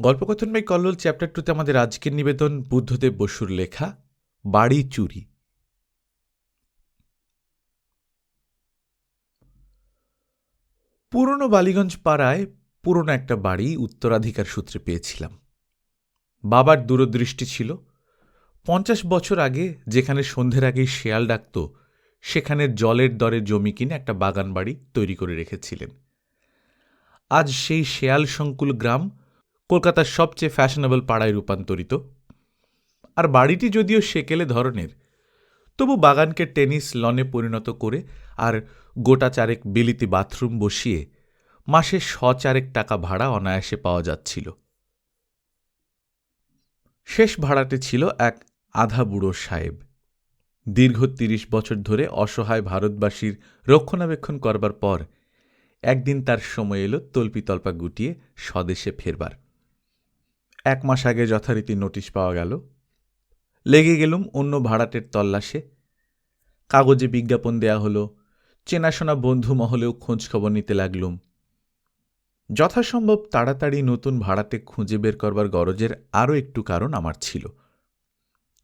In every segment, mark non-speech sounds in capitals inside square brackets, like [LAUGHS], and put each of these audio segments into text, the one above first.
গল্পকথন by Kallol chapter টুতে আমাদের আজকের নিবেদন বুদ্ধদেব বসুর লেখা, বাড়ি চুরি। পুরনো বালিগঞ্জ পাড়ায় পুরনো একটা বাড়ি উত্তরাধিকার সূত্রে পেয়েছিলাম। বাবার দূরদৃষ্টি ছিল। পঞ্চাশ বছর আগে যেখানে সন্ধ্যের আগেই শেয়াল ডাকত, সেখানে জলের দরে জমি কিনে একটা বাগান বাড়ি তৈরি করে রেখেছিলেন। আজ সেই শেয়াল সংকুল গ্রাম কলকাতার সবচেয়ে ফ্যাশনেবল পাড়ায় রূপান্তরিত। আর বাড়িটি যদিও সেকেলে ধরনের, তবু বাগানকে টেনিস লনে পরিণত করে আর গোটা চারেক বিলিতি বাথরুম বসিয়ে মাসে শ চারেক টাকা ভাড়া অনায়াসে পাওয়া যাচ্ছিল। শেষ ভাড়াটে ছিল এক আধা বুড়ো সাহেব। দীর্ঘ তিরিশ বছর ধরে অসহায় ভারতবাসীর রক্ষণাবেক্ষণ করবার পর একদিন তার সময় এলো তল্পিতল্পা গুটিয়ে স্বদেশে ফেরবার। এক মাস আগে যথারীতি নোটিশ পাওয়া গেল। লেগে গেলুম অন্য ভাড়াটের তল্লাশে। কাগজে বিজ্ঞাপন দেয়া হলো, চেনাশোনা বন্ধু মহলেও খোঁজ খবর নিতে লাগলুম। যথাসম্ভব তাড়াতাড়ি নতুন ভাড়াতে খুঁজে বের করবার গরজের আরও একটু কারণ আমার ছিল।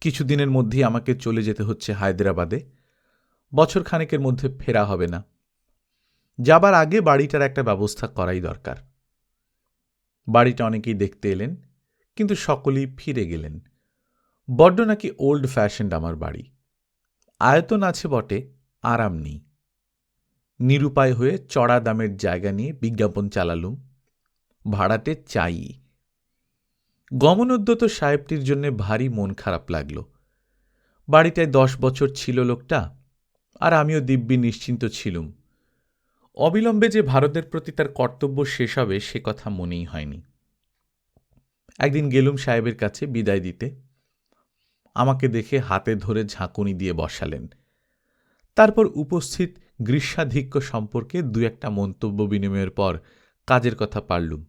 কিছুদিনের মধ্যেই আমাকে চলে যেতে হচ্ছে হায়দ্রাবাদে। বছর খানেকের মধ্যে ফেরা হবে না। যাবার আগে বাড়িটার একটা ব্যবস্থা করাই দরকার। বাড়িটা অনেকেই দেখতে এলেন। কিন্তু সকলেই ফিরে গেলেন। বড্ড নাকি ওল্ড ফ্যাশনড আমার বাড়ি। আয়তন আছে বটে, আরাম নেই। নিরুপায় হয়ে চড়া দামের জায়গা নিয়ে বিজ্ঞাপন চালালুম, ভাড়াটে চাই। গমনোদ্যত সাহেবটির জন্যে ভারী মন খারাপ লাগল। বাড়িটায় দশ বছর ছিল লোকটা, আর আমিও দিব্যি নিশ্চিন্ত ছিলুম। অবিলম্বে যে ভারতের প্রতি তার কর্তব্য শেষ হবে সে কথা মনেই হয়নি। একদিন গেলুম সাহেবের কাছে বিদায় দিতে। আমাকে দেখে হাতে ধরে ঝাঁকুনি দিয়ে বসালেন। তারপর উপস্থিত গ্রীষ্মাধিক্য সম্পর্কে দু একটা মন্তব্য বিনিময়ের পর কাজের কথা পারলুম।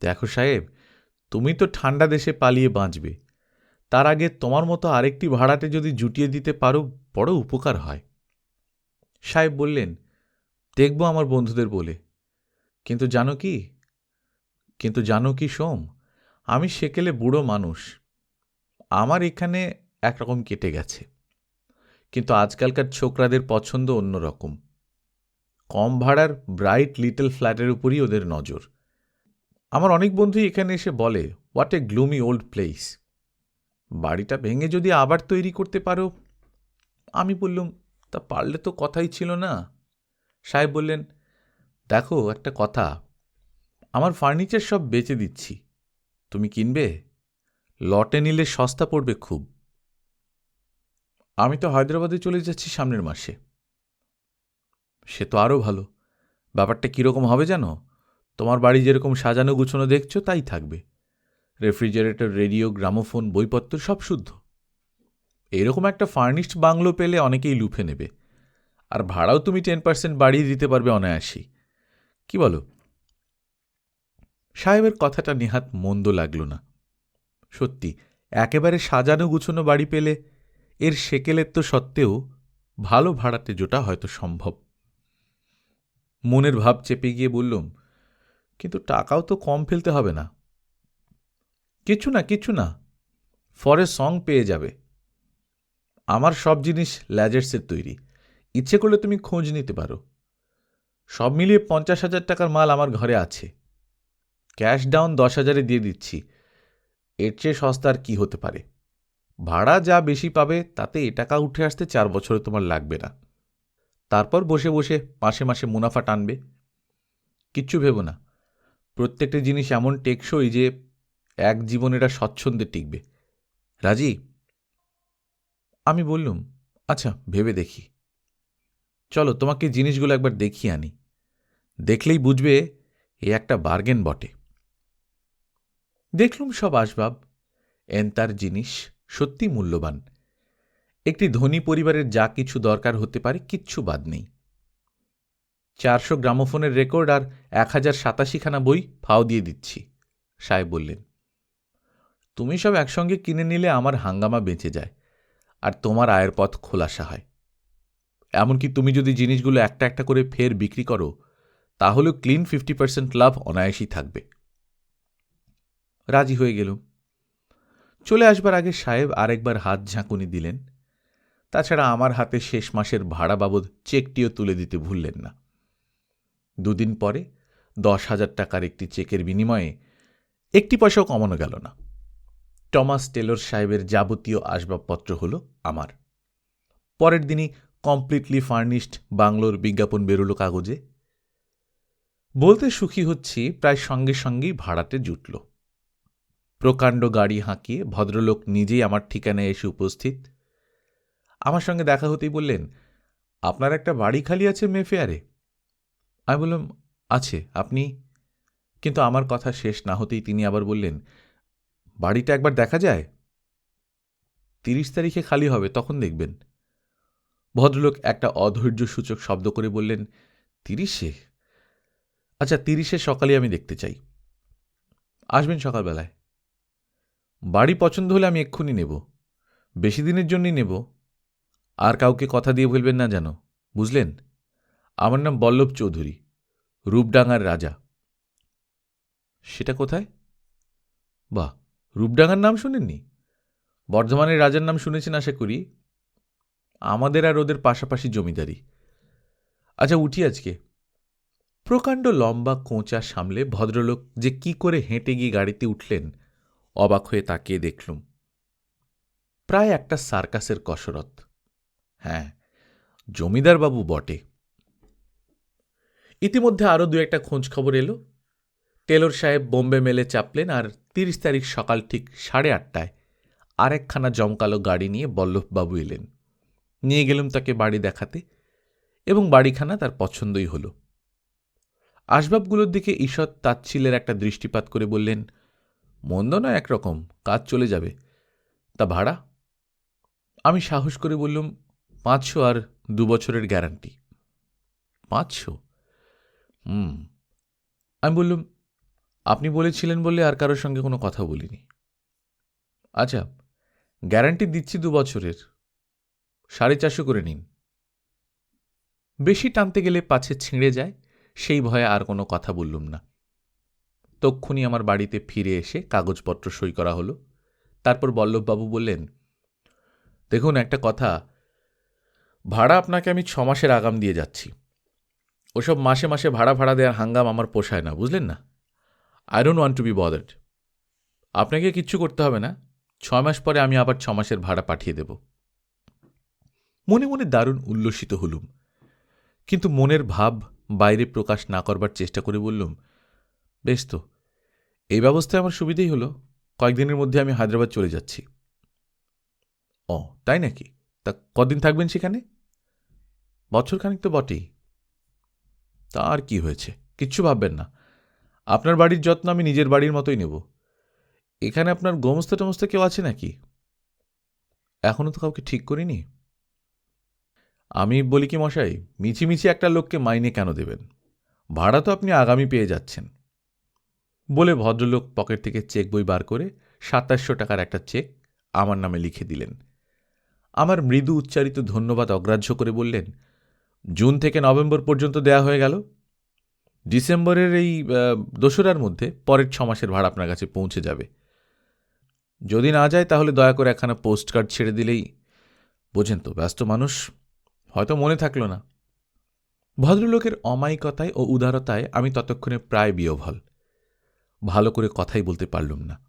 দেখো সাহেব, তুমি তো ঠান্ডা দেশে পালিয়ে বাঁচবে। তার আগে তোমার মতো আরেকটি ভাড়াতে যদি জুটিয়ে দিতে পারো, বড় উপকার হয়। সাহেব বললেন, দেখব আমার বন্ধুদের বলে। কিন্তু জানো কি কিন্তু জানো কি সোম? আমি সেকেলে বুড়ো মানুষ। আমার এখানে একরকম কেটে গেছে। কিন্তু আজকালকার ছোকরাদের পছন্দ অন্যরকম। কম ভাড়ার ব্রাইট লিটল ফ্ল্যাটের উপরই ওদের নজর। আমার অনেক বন্ধুই এখানে এসে বলে what a gloomy old place বাড়িটা ভেঙে যদি আবার তৈরি করতে পারো? আমি বললুম, তা পারলে তো কথাই ছিল না। সাহেব বললেন, দেখো একটা কথা আমার ফার্নিচার সব বেচে দিচ্ছি। তুমি কিনবে? লটে নিলে সস্তা পড়বে খুব। আমি তো হায়দ্রাবাদে চলে যাচ্ছি সামনের মাসে। সে তো আরও ভালো। ব্যাপারটা কীরকম হবে জানো? তোমার বাড়ি যেরকম সাজানো গুছানো দেখছ, তাই থাকবে। রেফ্রিজারেটর, রেডিও, গ্রামোফোন, বইপত্র সব শুদ্ধ। এরকম একটা ফার্নিশড বাংলো পেলে অনেকেই লুফে নেবে। আর ভাড়াও তুমি টেন পার্সেন্ট বাড়িয়ে দিতে পারবে অনায়াসী কি বলো? সাহেবের কথাটা নেহাত মন্দ লাগল না। সত্যি, একেবারে সাজানো গুছানো বাড়ি পেলে এর সেকেলের তো সত্ত্বেও ভালো ভাড়াতে জোটা হয়তো সম্ভব। মনের ভাব চেপে গিয়ে বললুম, কিন্তু টাকাও তো কম ফেলতে হবে না। কিছু না কিছু না ফরে সং পেয়ে যাবে। আমার সব জিনিস ল্যাজার্সের তৈরি। ইচ্ছে করলে তুমি খোঁজ নিতে পারো। সব মিলিয়ে পঞ্চাশ হাজার টাকার মাল আমার ঘরে আছে। ক্যাশ ডাউন দশ হাজারে দিয়ে দিচ্ছি। এর চেয়ে সস্তা আর কী হতে পারে? ভাড়া যা বেশি পাবে, তাতে এ টাকা উঠে আসতে চার বছরে তোমার লাগবে না। তারপর বসে বসে মাসে মাসে মুনাফা টানবে। কিচ্ছু ভেবো না। প্রত্যেকটা জিনিস এমন টেকসই যে এক জীবন এটা স্বচ্ছন্দে টিকবে। রাজি? আমি বললুম আচ্ছা ভেবে দেখি। চলো, তোমাকে জিনিসগুলো একবার দেখিয়ে আনি। দেখলেই বুঝবে এ একটা বার্গেন বটে। দেখলুম সব আসবাব এন্তার জিনিস সত্যি মূল্যবান। একটি ধনী পরিবারের যা কিছু দরকার হতে পারে কিচ্ছু বাদ নেই। চারশো গ্রামোফোনের রেকর্ড আর এক হাজার সাতাশিখানা বই ফাও দিয়ে দিচ্ছি, সাহেব বললেন। তুমি সব একসঙ্গে কিনে নিলে আমার হাঙ্গামা বেঁচে যায়, আর তোমার আয়ের পথ খোলাসা হয়। এমনকি তুমি যদি জিনিসগুলো একটা একটা করে ফের বিক্রি করো, তাহলেও ক্লিন ফিফটি পার্সেন্ট লাভ অনায়াসই থাকবে। রাজি হয়ে গেলুম। চলে আসবার আগে সাহেব আরেকবার হাত ঝাঁকুনি দিলেন। তাছাড়া আমার হাতে শেষ মাসের ভাড়া বাবদ চেকটিও তুলে দিতে ভুললেন না। দুদিন পরে দশ হাজার টাকার একটি চেকের বিনিময়ে একটি পয়সাও কমানো গেল না। টমাস টেলর সাহেবের যাবতীয় আসবাবপত্র হল আমার। পরের দিনই কমপ্লিটলি ফার্নিশড বাংলোর বিজ্ঞাপন বেরোলো কাগজে। বলতে সুখী হচ্ছি, প্রায় সঙ্গে সঙ্গেই ভাড়াতে জুটল। প্রকাণ্ড গাড়ি হাঁকিয়ে ভদ্রলোক নিজেই আমার ঠিকানায় এসে উপস্থিত। আমার সঙ্গে দেখা হতেই বললেন, আপনার একটা বাড়ি খালি আছে মেফেয়ারে? আমি বললাম, আছে, আপনি? কিন্তু আমার কথা শেষ না হতেই তিনি আবার বললেন, বাড়িটা একবার দেখা যায়? তিরিশ তারিখে খালি হবে, তখন দেখবেন। ভদ্রলোক একটা অধৈর্যসূচক শব্দ করে বললেন, তিরিশে? আচ্ছা তিরিশে সকালে আমি দেখতে চাই। আসবেন সকালবেলায়। বাড়ি পছন্দ হলে আমি এক্ষুনি নেব। বেশি দিনের জন্যই নেব। আর কাউকে কথা দিয়ে বলবেন না যেন, বুঝলেন? আমার নাম বল্লভ চৌধুরী, রূপডাঙ্গার রাজা। সেটা কোথায়? বাহ, রূপডাঙ্গার নাম শুনেননি? বর্ধমানের রাজার নাম শুনেছেন আশা করি। আমাদের আর ওদের পাশাপাশি জমিদারি। আচ্ছা উঠি আজকে। প্রকাণ্ড লম্বা কোঁচা সামলে ভদ্রলোক যে কি করে হেঁটে গিয়ে গাড়িতে উঠলেন অবাক হয়ে তাকিয়ে দেখলুম। প্রায় একটা সার্কাসের কসরত। হ্যাঁ জমিদারবাবু বটে। ইতিমধ্যে আরও দু একটা খোঁজ খবর এলো। টেলর সাহেব বোম্বে মেলে চাপলেন আর তিরিশ তারিখ সকাল ঠিক সাড়ে আটটায় আরেকখানা জমকালো গাড়ি নিয়ে বল্লভবাবু এলেন। নিয়ে গেলুম তাকে বাড়ি দেখাতে এবং বাড়িখানা তার পছন্দই হল। আসবাবগুলোর দিকে ঈষৎ তাচ্ছিলের একটা দৃষ্টিপাত করে বললেন মন্দ নয় একরকম, কাজ চলে যাবে। তা ভাড়া? আমি সাহস করে বললুম, পাঁচশো আর দু বছরের গ্যারান্টি। পাঁচশো? হুম। আমি বললুম, আপনি বলেছিলেন বলে আর কারোর সঙ্গে কোনো কথা বলিনি। আচ্ছা গ্যারান্টি দিচ্ছি দু বছরের। সাড়ে চারশো করে নিন। বেশি টানতে গেলে পাছে ছিঁড়ে যায়, সেই ভয়ে আর কোনো কথা বললুম না। তক্ষুনি আমার বাড়িতে ফিরে এসে কাগজপত্র সই করা হলো। তারপর বল্লভবাবু বললেন, দেখুন একটা কথা, ভাড়া আপনাকে আমি ছ মাসের আগাম দিয়ে যাচ্ছি। ওসব মাসে মাসে ভাড়া ভাড়া দেওয়ার হাঙ্গাম আমার পোষায় না, বুঝলেন না? I don't want to be bothered আপনাকে কিচ্ছু করতে হবে না, ছ মাস পরে আমি আবার ছ মাসের ভাড়া পাঠিয়ে দেব। মনে মনে দারুণ উল্লসিত হলুম। কিন্তু মনের ভাব বাইরে প্রকাশ না করবার চেষ্টা করে বললুম, বেশ তো এই ব্যবস্থায় আমার সুবিধেই হলো, কয়েকদিনের মধ্যে আমি হায়দ্রাবাদ চলে যাচ্ছি। ও, তাই নাকি? তা কদিন থাকবেন সেখানে? বছরখানিক তো বটেই। তা আর কি হয়েছে? কিচ্ছু ভাববেন না। আপনার বাড়ির যত্ন আমি নিজের বাড়ির মতোই নেব। এখানে আপনার গোমস্তা টমস্তা কেউ আছে নাকি? এখনও তো কাউকে ঠিক করিনি। আমি বলি কি মশাই, মিছিমিছি একটা লোককে মাইনে কেন দেবেন? ভাড়া তো আপনি আগামী পেয়ে যাচ্ছেন। বলে ভদ্রলোক পকেট থেকে চেক বই বার করে সাতাশশো টাকার একটা চেক আমার নামে লিখে দিলেন। আমার মৃদু উচ্চারিত ধন্যবাদ অগ্রাহ্য করে বললেন, জুন থেকে নভেম্বর পর্যন্ত দেয়া হয়ে গেল। ডিসেম্বরের এই দোসরার মধ্যে পরের ছ মাসের ভাড়া আপনার কাছে পৌঁছে যাবে। যদি না যায় তাহলে দয়া করে একখানা পোস্ট কার্ড ছেড়ে দিলেই বোঝেন তো, ব্যস্ত মানুষ, হয়তো মনে থাকল না। ভদ্রলোকের অমায়িকতায় ও উদারতায় আমি ততক্ষণে প্রায় বিয়োভল ভালো করে কথাই বলতে পারলুম না।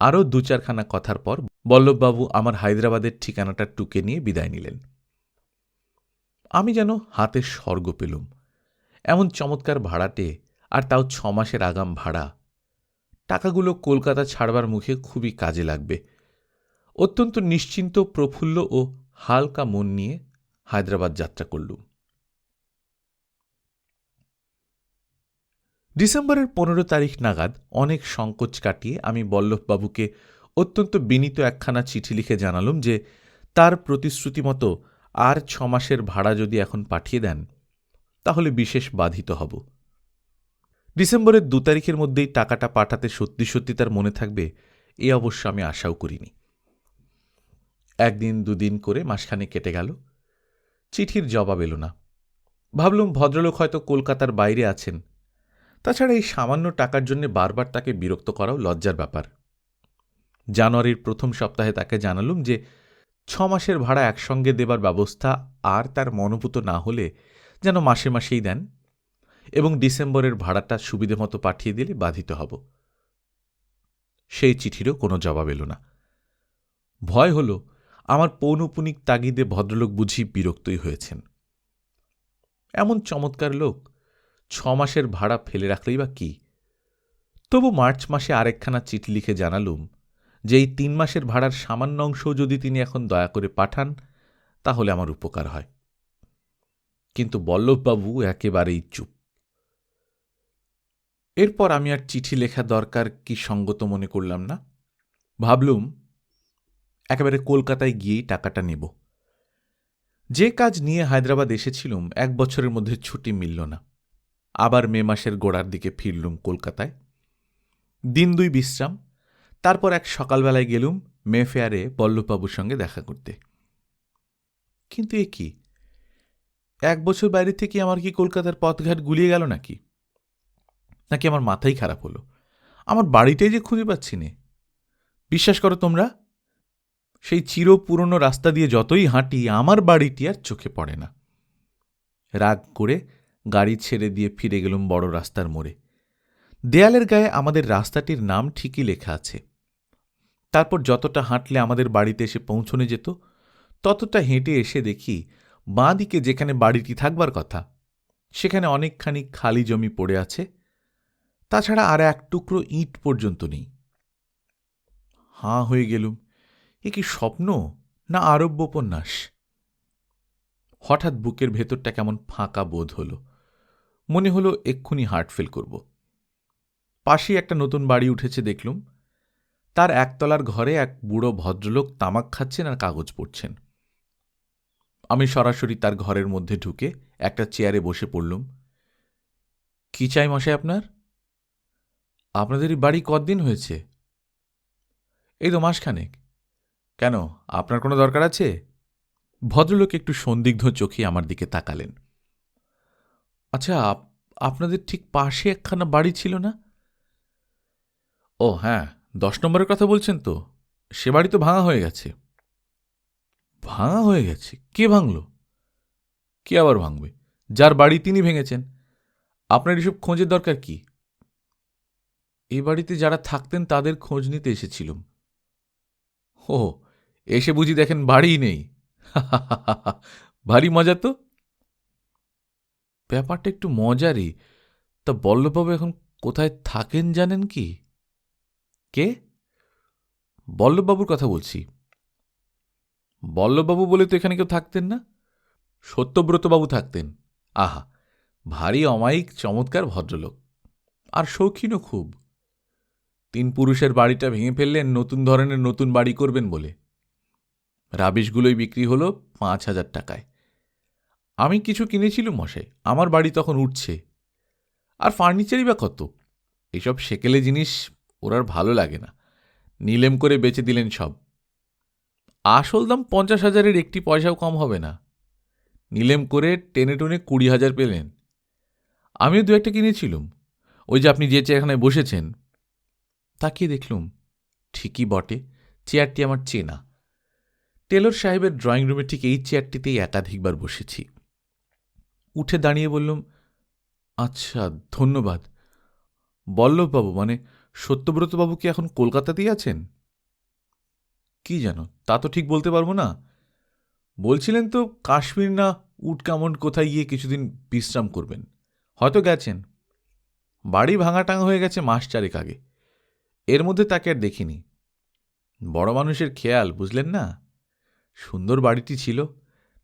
আরও দু চারখানা কথার পর বল্লভবাবু আমার হায়দ্রাবাদের ঠিকানাটা টুকে নিয়ে বিদায় নিলেন। আমি যেন হাতে স্বর্গ পেলুম। এমন চমৎকার ভাড়াটে আর তাও ছ মাসের আগাম ভাড়া। টাকাগুলো কলকাতা ছাড়বার মুখে খুবই কাজে লাগবে। অত্যন্ত নিশ্চিন্ত, প্রফুল্ল ও হালকা মন নিয়ে হায়দ্রাবাদ যাত্রা করলুম। ডিসেম্বরের পনেরো তারিখ নাগাদ অনেক সংকোচ কাটিয়ে আমি বল্লভবাবুকে অত্যন্ত বিনীত একখানা চিঠি লিখে জানালুম যে, তার প্রতিশ্রুতি মতো আর ছ মাসের ভাড়া যদি এখন পাঠিয়ে দেন, তাহলে বিশেষ বাধিত হব। ডিসেম্বরের দু তারিখের মধ্যেই টাকাটা পাঠাতে সত্যি সত্যি তার মনে থাকবে, এ অবশ্য আমি আশাও করিনি। একদিন দুদিন করে মাসখানে কেটে গেল, চিঠির জবাব এলো না। ভাবলুম ভদ্রলোক হয়তো কলকাতার বাইরে আছেন তাছাড়া এই সামান্য টাকার জন্য বারবার তাকে বিরক্ত করাও লজ্জার ব্যাপার। জানুয়ারির প্রথম সপ্তাহে তাকে জানালুম যে ছ মাসের ভাড়া একসঙ্গে দেবার ব্যবস্থা আর তার মনোভূত না হলে যেন মাসে মাসেই দেন এবং ডিসেম্বরের ভাড়াটা সুবিধে মতো পাঠিয়ে দিলে বাধিত হব। সেই চিঠিরও কোনো জবাব এলো না। ভয় হল আমার পৌনপুনিক তাগিদে ভদ্রলোক বুঝি বিরক্তই হয়েছেন। এমন চমৎকার লোক ছ মাসের ভাড়া ফেলে রাখলেই বা কি? তবু মার্চ মাসে আরেকখানা চিঠি লিখে জানালুম যে এই তিন মাসের ভাড়ার সামান্য অংশও যদি তিনি এখন দয়া করে পাঠান, তাহলে আমার উপকার হয়। কিন্তু বল্লভবাবু একেবারেই চুপ। এরপর আমি আর চিঠি লেখা দরকার কি সঙ্গত মনে করলাম না। ভাবলুম, একেবারে কলকাতায় গিয়েই টাকাটা নেব। যে কাজ নিয়ে হায়দ্রাবাদ এসেছিলুম, এক বছরের মধ্যে ছুটি মিলল না। আবার মে মাসের গোড়ার দিকে ফিরলুম কলকাতায়। দিন দুই বিশ্রাম, তারপর এক সকালবেলায় গেলুম মে ফেয়ারে বল্লভবাবুর সঙ্গে দেখা করতে। কিন্তু এ কি? এক বছর বাইরে থেকে আমার কি কলকাতার পথঘাট গুলিয়ে গেল নাকি? নাকি আমার মাথাই খারাপ হলো? আমার বাড়িটাই যে খুঁজে পাচ্ছি নে। বিশ্বাস করো তোমরা, সেই চির পুরনো রাস্তা দিয়ে যতই হাঁটি আমার বাড়িটি আর চোখে পড়ে না। রাগ করে গাড়ি ছেড়ে দিয়ে ফিরে গেলুম বড় রাস্তার মোড়ে। দেয়ালের গায়ে আমাদের রাস্তাটির নাম ঠিকই লেখা আছে। তারপর যতটা হাঁটলে আমাদের বাড়িতে এসে পৌঁছনে যেত, ততটা হেঁটে এসে দেখি বাঁ দিকে যেখানে বাড়িটি থাকবার কথা, সেখানে অনেকখানি খালি জমি পড়ে আছে। তাছাড়া আর এক টুকরো ইট পর্যন্ত নেই। হাঁ হয়ে গেলুম, এ কি স্বপ্ন না আরব্য উপন্যাস হঠাৎ বুকের ভেতরটা কেমন ফাঁকা বোধ হল। মনে হলো এক্ষুনি হার্ট ফেল করব। পাশেই একটা নতুন বাড়ি উঠেছে দেখলুম। তার একতলার ঘরে এক বুড়ো ভদ্রলোক তামাক খাচ্ছেন আর কাগজ পড়ছেন। আমি সরাসরি তার ঘরের মধ্যে ঢুকে একটা চেয়ারে বসে পড়লুম। কি চাই মশাই আপনার? আপনাদের বাড়ি কদিন হয়েছে? এই তো মাসখানেক। কেন, আপনার কোনো দরকার আছে? ভদ্রলোক একটু সন্দিগ্ধ চোখে আমার দিকে তাকালেন। আচ্ছা আপনাদের ঠিক পাশে একখানা বাড়ি ছিল না? ও হ্যাঁ দশ নম্বরের কথা বলছেন তো। সে বাড়ি তো ভাঙা হয়ে গেছে। ভাঙা হয়ে গেছে? কে ভাঙল? কে আবার ভাঙবে? যার বাড়ি তিনি ভেঙেছেন। আপনার এসব খোঁজের দরকার কি? এই বাড়িতে যারা থাকতেন তাদের খোঁজ নিতে এসেছিলুম। ও এসে বুঝি দেখেন বাড়িই নেই। [LAUGHS] ভারী মজা তো। ব্যাপারটা একটু মজারই। তা বল্লভবাবু এখন কোথায় থাকেন জানেন কি? কে? বল্লভবাবুর কথা বলছি। বল্লভবাবু বলে তো এখানে কেউ থাকতেন না। সত্যব্রতবাবু থাকতেন। আহা, ভারী, অমায়িক, চমৎকার ভদ্রলোক। আর শৌখিনও খুব। তিন পুরুষের বাড়িটা ভেঙে ফেললেন, নতুন ধরনের নতুন বাড়ি করবেন বলে। রাবিশগুলোই বিক্রি হলো পাঁচ হাজার টাকায়। আমি কিছু কিনেছিলুম মশাই, আমার বাড়ি তখন উঠছে। আর ফার্নিচারই বা কত? এসব সেকেলে জিনিস ওর আর ভালো লাগে না। নিলেম করে বেচে দিলেন সব। আসল দাম পঞ্চাশ হাজারের একটি পয়সাও কম হবে না। নিলেম করে টেনে টনে কুড়ি হাজার পেলেন। আমিও দু একটা কিনেছিলুম। ওই যে আপনি যে চেয়ারখানায় বসেছেন, তাকিয়ে দেখলুম, ঠিকই বটে, চেয়ারটি আমার চেনা। টেলর সাহেবের ড্রয়িং রুমে ঠিক এই চেয়ারটিতেই একাধিকবার বসেছি। উঠে দাঁড়িয়ে বললুম আচ্ছা ধন্যবাদ। বল্লভবাবু মানে সত্যব্রতবাবু কি এখন কলকাতাতেই আছেন? কি জানো তা তো ঠিক বলতে পারব না। বলছিলেন তো কাশ্মীর না উটকামন্ড কোথায় গিয়ে কিছুদিন বিশ্রাম করবেন। হয়তো গেছেন। বাড়ি ভাঙাটাঙা হয়ে গেছে মাস চারেক আগে। এর মধ্যে তাকে আর দেখিনি। বড় মানুষের খেয়াল, বুঝলেন না? সুন্দর বাড়িটি ছিল।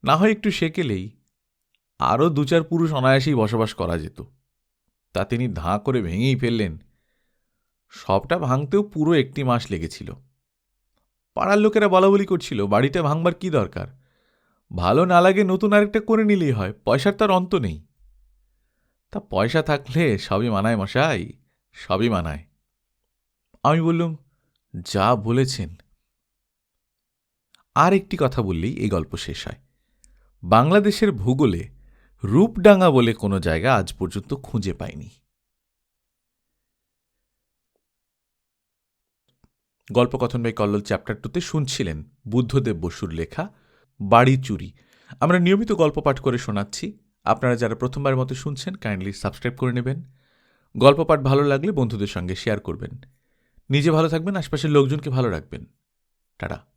না হয় একটু সেকেলেই। আরও দু চার পুরুষ অনায়াসেই বসবাস করা যেত। তা তিনি ধাঁ করে ভেঙেই ফেললেন। সবটা ভাঙতেও পুরো একটি মাস লেগেছিল। পাড়ার লোকেরা বলাবলি করছিল, বাড়িটা ভাঙবার কি দরকার? ভালো না লাগে নতুন আরেকটা করে নিলেই হয়, পয়সার তার অন্ত নেই। তা পয়সা থাকলে সবই মানায় মশাই, সবই মানায়। আমি বললুম, যা বলেছেন। আর একটি কথা বললেই এই গল্প শেষ হয়। বাংলাদেশের ভূগোলে রূপডাঙ্গা বলে কোনো জায়গা আজ পর্যন্ত খুঁজে পাইনি। গল্পকথন ভাই কল্লোল চ্যাপ্টার টুতে শুনছিলেন বুদ্ধদেব বসুর লেখা বাড়ি চুরি। আমরা নিয়মিত গল্প পাঠ করে শোনাচ্ছি। আপনারা যারা প্রথমবার মতো শুনছেন কাইন্ডলি সাবস্ক্রাইব করে নেবেন। গল্প পাঠ ভালো লাগলে বন্ধুদের সঙ্গে শেয়ার করবেন। নিজে ভালো থাকবেন, আশপাশের লোকজনকে ভালো রাখবেন। টাটা।